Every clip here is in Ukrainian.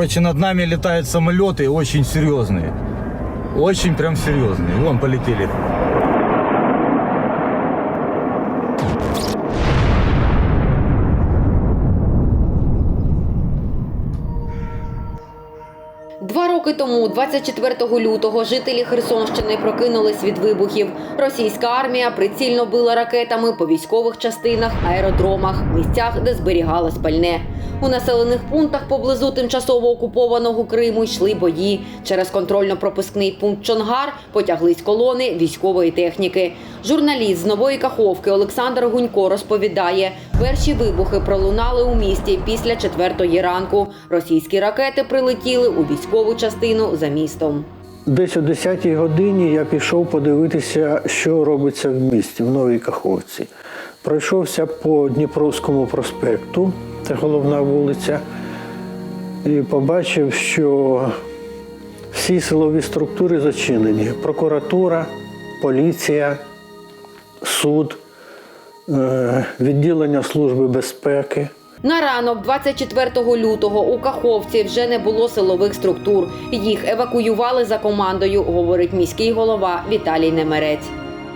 Короче, над нами летают самолеты очень серьезные. Очень прям серьезные. Вон полетели. Два роки тому, 24 лютого, жителі Херсонщини прокинулись від вибухів. Російська армія прицільно била ракетами по військових частинах, аеродромах, місцях, де зберігалось пальне. У населених пунктах поблизу тимчасово окупованого Криму йшли бої. Через контрольно-пропускний пункт Чонгар потяглись колони військової техніки. Журналіст з нової Каховки Олександр Гунько розповідає, перші вибухи пролунали у місті після четвертої ранку. Російські ракети прилетіли у військову частину за містом. Десь о 10-й годині я пішов подивитися, що робиться в місті, в Новій Каховці. Пройшовся по Дніпровському проспекту, це головна вулиця, і побачив, що всі силові структури зачинені: прокуратура, поліція, суд, е, відділення Служби безпеки. На ранок, 24 лютого, у Каховці вже не було силових структур. Їх евакуювали за командою, говорить міський голова Віталій Немерець.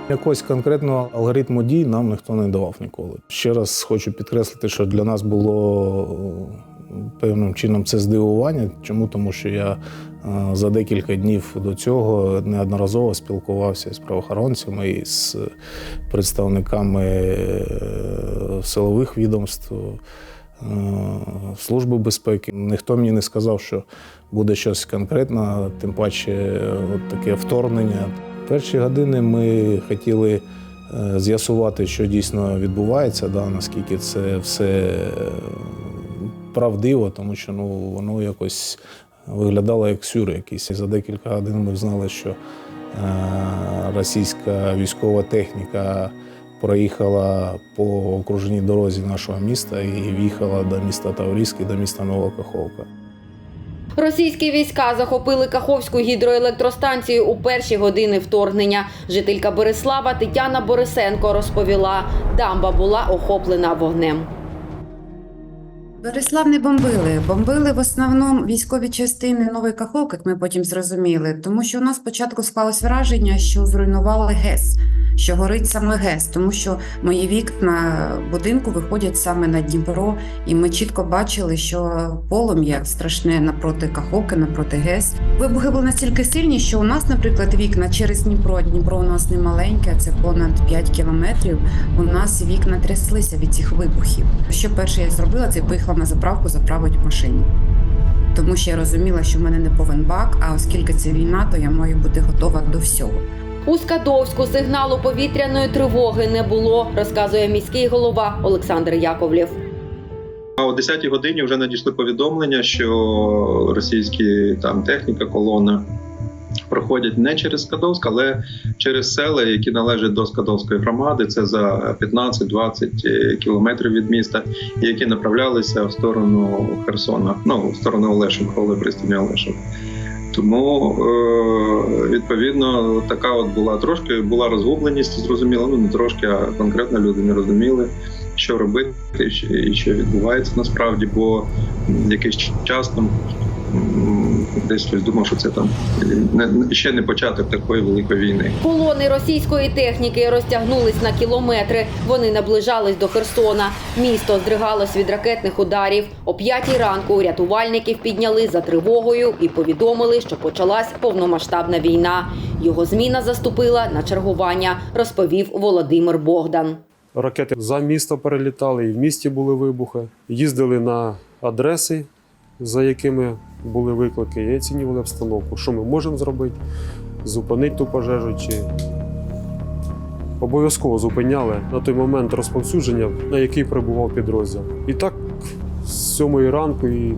Якогось конкретного алгоритму дій нам ніхто не давав ніколи. Ще раз хочу підкреслити, що для нас було певним чином це здивування. Чому? Тому що я е, за декілька днів до цього неодноразово спілкувався з правоохоронцями і з представниками е, силових відомств. е, Служби безпеки. Ніхто мені не сказав, що буде щось конкретне, тим паче от таке вторгнення. Перші години ми хотіли з'ясувати, що дійсно відбувається, да, наскільки це все правдиво, тому що ну, воно якось виглядало як сюр якийсь. І за декілька годин ми знали, що е, російська військова техніка проїхала по окружній дорозі нашого міста і в'їхала до міста Таврійськ і до міста Нова Каховка. Російські війська захопили Каховську гідроелектростанцію у перші години вторгнення. Жителька Борислава Тетяна Борисенко розповіла, дамба була охоплена вогнем. Борислав не бомбили. Бомбили в основному військові частини Нової Каховки, як ми потім зрозуміли, тому що у нас спочатку склалось враження, що зруйнували ГЕС, що горить саме ГЕС, тому що мої вікна будинку виходять саме на Дніпро, і ми чітко бачили, що полум'я страшне напроти Каховки, напроти ГЕС. Вибухи були настільки сильні, що у нас, наприклад, вікна через Дніпро. Дніпро у нас не маленьке, це понад 5 кілометрів. У нас вікна тряслися від цих вибухів. Що перше я зробила, це поїхала на заправку заправити машину. Тому що я розуміла, що в мене не повен бак, а оскільки це війна, то я маю бути готова до всього. У Скадовську сигналу повітряної тривоги не було, розказує міський голова Олександр Яковлєв. А о 10-й годині вже надійшли повідомлення, що російські там техніка, колона проходять не через Скадовськ, але через села, які належать до Скадовської громади. Це за 15-20 кілометрів від міста, які направлялися в сторону Херсона, ну в сторону Олешин, коли пристані Олешин. Тому е, відповідно така от була трошки була розгубленість, зрозуміло. Ну не трошки, а конкретно люди не розуміли, що робити і що- відбувається насправді, бо якийсь час там десь хтось думав, що це там ще не початок такої великої війни. Колони російської техніки розтягнулись на кілометри. Вони наближались до Херсона. Місто здригалось від ракетних ударів. О п'ятій ранку рятувальників підняли за тривогою і повідомили, що почалась повномасштабна війна. Його зміна заступила на чергування, розповів Володимир Богдан. Ракети за місто перелітали, і в місті були вибухи. Їздили на адреси, за якими були виклики, і оцінювали обстановку, що ми можемо зробити, зупинити ту пожежу чи обов'язково зупиняли на той момент розповсюдження, на який прибував підрозділ. І так з сьомої ранку і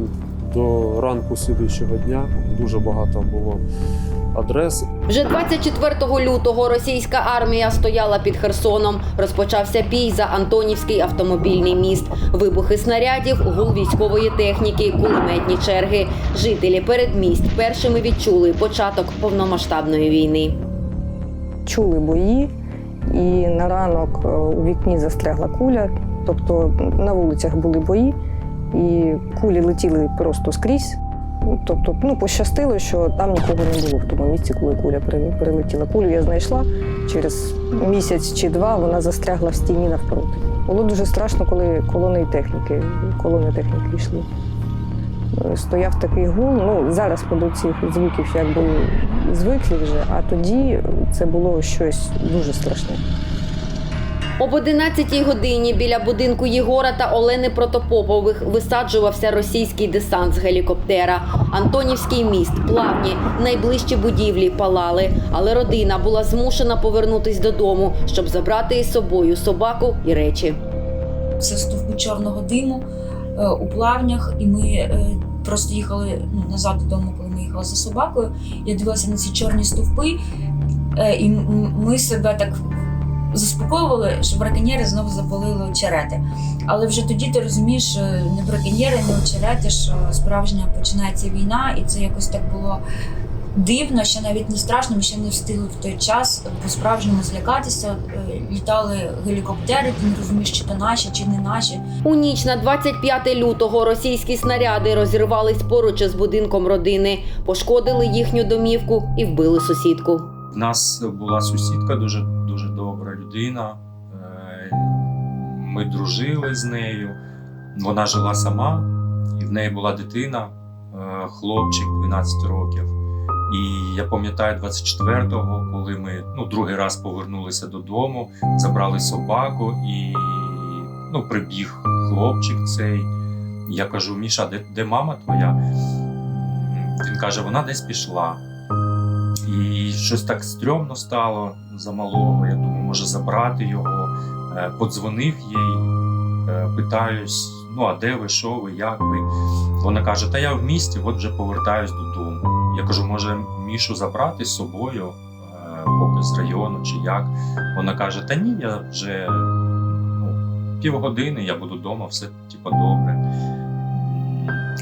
до ранку слідуючого дня дуже багато було адрес. Вже 24 лютого російська армія стояла під Херсоном. Розпочався бій за Антонівський автомобільний міст. Вибухи снарядів, гул військової техніки, кулеметні черги. Жителі передмість першими відчули початок повномасштабної війни. чули бої, і на ранок е, у вікні застрягла куля. Тобто на вулицях були бої, і кулі летіли просто скрізь. Ну, Тобто, ну, пощастило, що там нікого не було в тому місці, коли куля прилетіла. Кулю я знайшла через місяць чи два вона застрягла в стіні навпроти. Було дуже страшно, коли колони техніки, колони техніки йшли. Е, Стояв такий гул. Ну, зараз до цих звуків якби звикли вже, а тоді це було щось дуже страшне. Об 11 годині біля будинку Єгора та Олени Протопопових висаджувався російський десант з гелікоптера. Антонівський міст, плавні, найближчі будівлі палали, але родина була змушена повернутись додому, щоб забрати із собою собаку і речі. це стовпу чорного диму е, у плавнях, і ми е, просто їхали ну, назад додому, коли ми їхали за собакою. Я дивилася на ці чорні стовпи, е, і ми себе так заспокоювали, що браконьєри знову запалили очерети. Але вже тоді ти розумієш, е, не браконьєри, не очерети, що справжня починається війна, і це якось так було. Дивно, ще навіть не страшно, ми ще не встигли в той час по-справжньому злякатися. Е, Літали гелікоптери, ти не розумієш, чи то наші, чи не наші. У ніч на 25 лютого російські снаряди розірвались поруч із будинком родини, пошкодили їхню домівку і вбили сусідку. В нас була сусідка, дуже дуже добра людина. Е, Ми дружили з нею. Вона жила сама, і в неї була дитина, е, хлопчик 12 років. І я пам'ятаю 24-го, коли ми ну, другий раз повернулися додому, забрали собаку, і ну, прибіг хлопчик цей. Я кажу: Міша, де, де мама твоя? Він каже, вона десь пішла. І щось так стрьомно стало за малого. Я думаю, може забрати його. Е, Подзвонив їй, е, питаюсь: ну а де ви, що ви, як ви? Вона каже: Та я в місті, от вже повертаюсь додому. Я кажу, може, Мішу забрати з собою, е, поки з району чи як. Вона каже: Та ні, я вже ну, півгодини, я буду вдома, все типу, добре.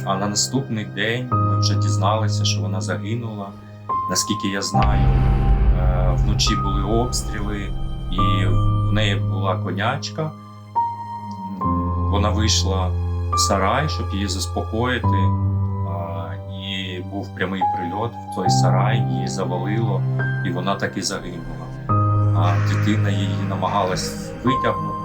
А на наступний день ми вже дізналися, що вона загинула. Наскільки я знаю, е, вночі були обстріли, і в неї була конячка. Вона вийшла в сарай, щоб її заспокоїти. І був прямий прильот в той сарай, її завалило, і вона так і загинула. А дитина її намагалась витягнути,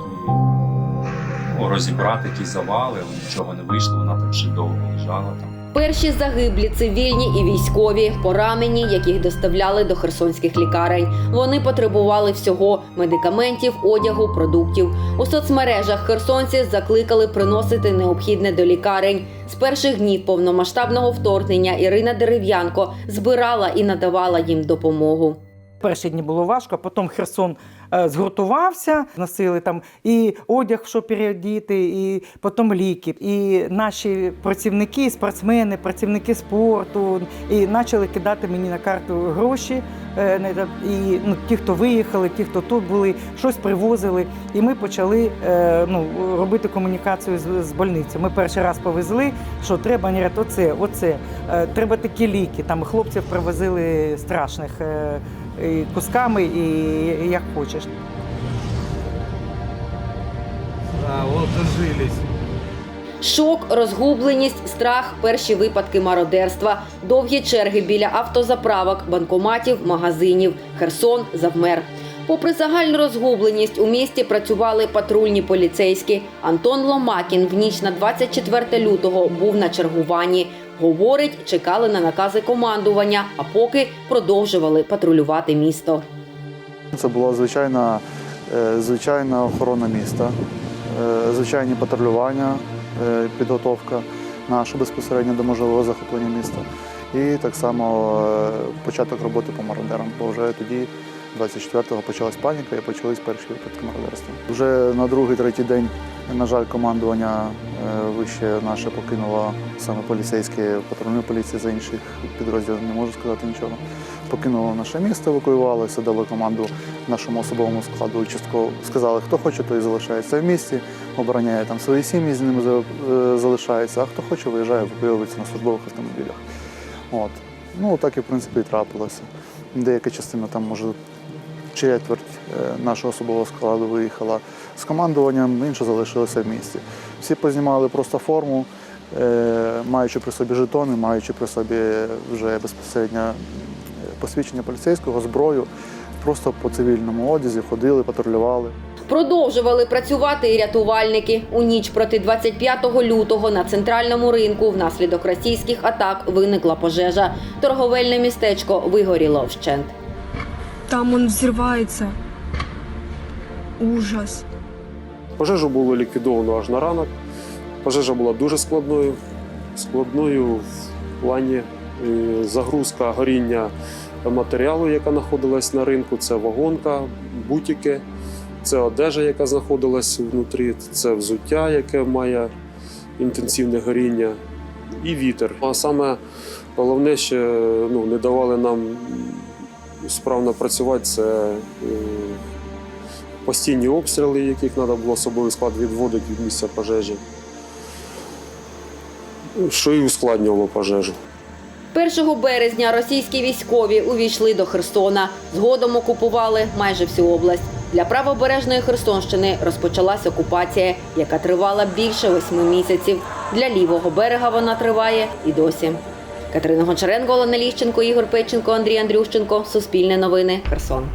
ну, розібрати ті завали, але нічого не вийшло, вона там ще довго лежала там. Перші загиблі цивільні і військові, поранені, яких доставляли до херсонських лікарень. Вони потребували всього медикаментів, одягу, продуктів. У соцмережах херсонці закликали приносити необхідне до лікарень. З перших днів повномасштабного вторгнення Ірина Дерев'янко збирала і надавала їм допомогу. Перші дні було важко, а потім Херсон е, згуртувався, носили там і одяг, що переодіти, і потім ліки. І наші працівники, спортсмени, працівники спорту, і почали кидати мені на карту гроші. Е, не І ну, ті, хто виїхали, ті, хто тут були, щось привозили. І ми почали е, ну, робити комунікацію з, з больницею. Ми перший раз повезли, що треба, вони оце, оце. Треба такі ліки. Там хлопців привозили страшних. І кусками, і як хочеш. Да, вот дожились. Шок, розгубленість, страх, перші випадки мародерства, довгі черги біля автозаправок, банкоматів, магазинів. Херсон завмер. Попри загальну розгубленість, у місті працювали патрульні поліцейські. Антон Ломакін в ніч на 24 лютого був на чергуванні. Говорить, чекали на накази командування, а поки продовжували патрулювати місто. Це була звичайна, е, звичайна охорона міста, е, звичайні патрулювання, е, підготовка наша безпосередньо до можливого захоплення міста. І так само початок роботи по мародерам, бо вже тоді, 24-го, почалась паніка і почались перші випадки мародерства. Вже на другий-третій день, на жаль, командування е, вище наше покинуло саме поліцейське патрульної поліції за інших підрозділів, не можу сказати нічого покинуло наше місто, евакуювалося, дали команду нашому особовому складу частково. Сказали, хто хоче, той залишається в місті, обороняє там свої сім'ї, з ними е, залишається, а хто хоче, виїжджає, евакуюється на службових автомобілях. От. Ну, так і в принципі і трапилося. Деяка частина там, може, четверть е, нашого особового складу виїхала з командуванням, інша залишилася в місті. Всі познімали просто форму, е, маючи при собі жетони, маючи при собі вже безпосередньо е, посвідчення поліцейського, зброю, просто по цивільному одязі ходили, патрулювали. Продовжували працювати і рятувальники. У ніч проти 25 лютого на центральному ринку внаслідок російських атак виникла пожежа. Торговельне містечко вигоріло вщент. Там он взрывается. Ужас. Пожежу було ліквідовано аж на ранок. Пожежа була дуже складною. Складною в плані е, загрузка горіння матеріалу, яка знаходилась на ринку. Це вагонка, бутики, це одежа, яка знаходилась внутрі, це взуття, яке має інтенсивне горіння, і вітер. А саме головне, що ну, не давали нам справно працювати, це е, постійні обстріли, яких треба було особовий склад відводити від місця пожежі, що і ускладнювало пожежу. 1 березня російські військові увійшли до Херсона. Згодом окупували майже всю область. Для правобережної Херсонщини розпочалась окупація, яка тривала більше восьми місяців. Для лівого берега вона триває і досі. Катерина Гончаренко, Олена Ліщенко, Ігор Печенко, Андрій Андрющенко. Суспільне новини. Херсон.